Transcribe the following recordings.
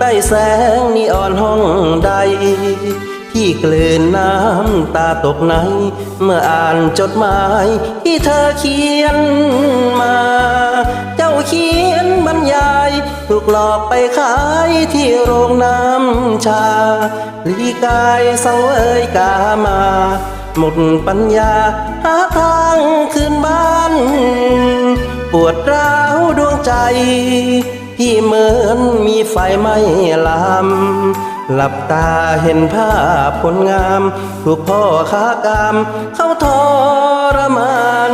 ได้แสงนีออนห้องใดพี่กลืนน้ำตาตกใน เมื่ออ่านจดหมายที่เธอเขียนมา เจ้าเขียนบรรยายถูกหลอกไปขายที่โรงน้ำชาลีกายสังเวยกามา หมดปัญญาหาทางคืนบ้าน ปวดร้าวดวงใจ พี่เหมือนมีไฟไหม้ลามหลับตาเห็นภาพคนงาม ถูกพ่อค้ากาม เข้าทรมาน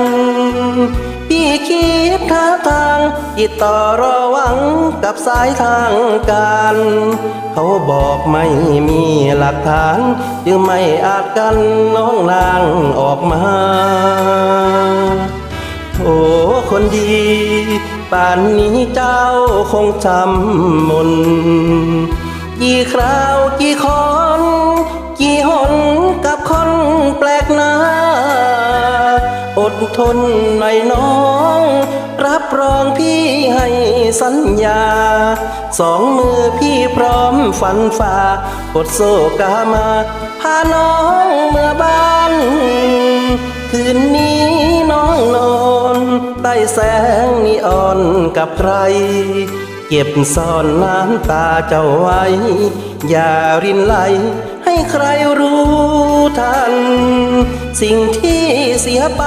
พี่คิดหาทางติดต่อรอหวังกับสายทางการ เขาบอกไม่มีหลักฐาน จึงไม่อาจกันน้องนางออกมาโอ้คนดี ป่านนี้เจ้าคงจำมนกี่คราวกี่คนกี่หนกับคนแปลกหน้า อดทนหน่อยน้อง รับรองพี่ให้สัญญา สองมือพี่พร้อมฝันฝ่ากดโซกามา พาน้องเมื่อบ้าน คืน แสงนีออนกับใคร เก็บซ่อนน้ำตาเจ้าไว้ อย่ารินไหลให้ใครรู้ทัน สิ่งที่เสียไป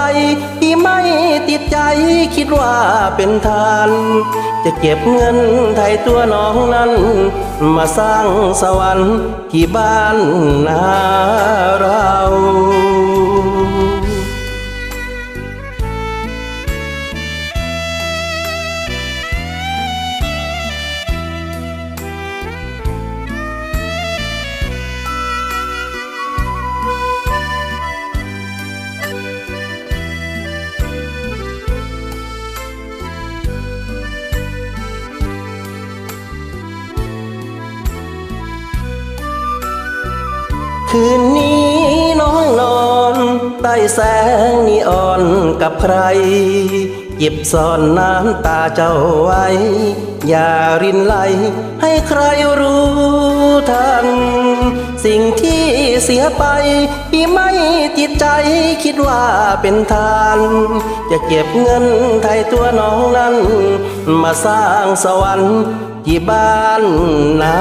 พี่ไม่ติดใจคิดว่าเป็นทาน จะเก็บเงินไทยตัวน้องนั้น มาสร้างสวรรค์ที่บ้านนา คืนนี้น้องนอนใต้แสงนีออนกับใคร หยิบซ่อนน้ำตาเจ้าไว้ อย่ารินไหลให้ใครรู้ทัน สิ่งที่เสียไปพี่ไม่จิตใจคิดว่าเป็นทาน จะเก็บเงินไทยตัวน้องนั้น มาสร้างสวรรค์ที่บ้านนา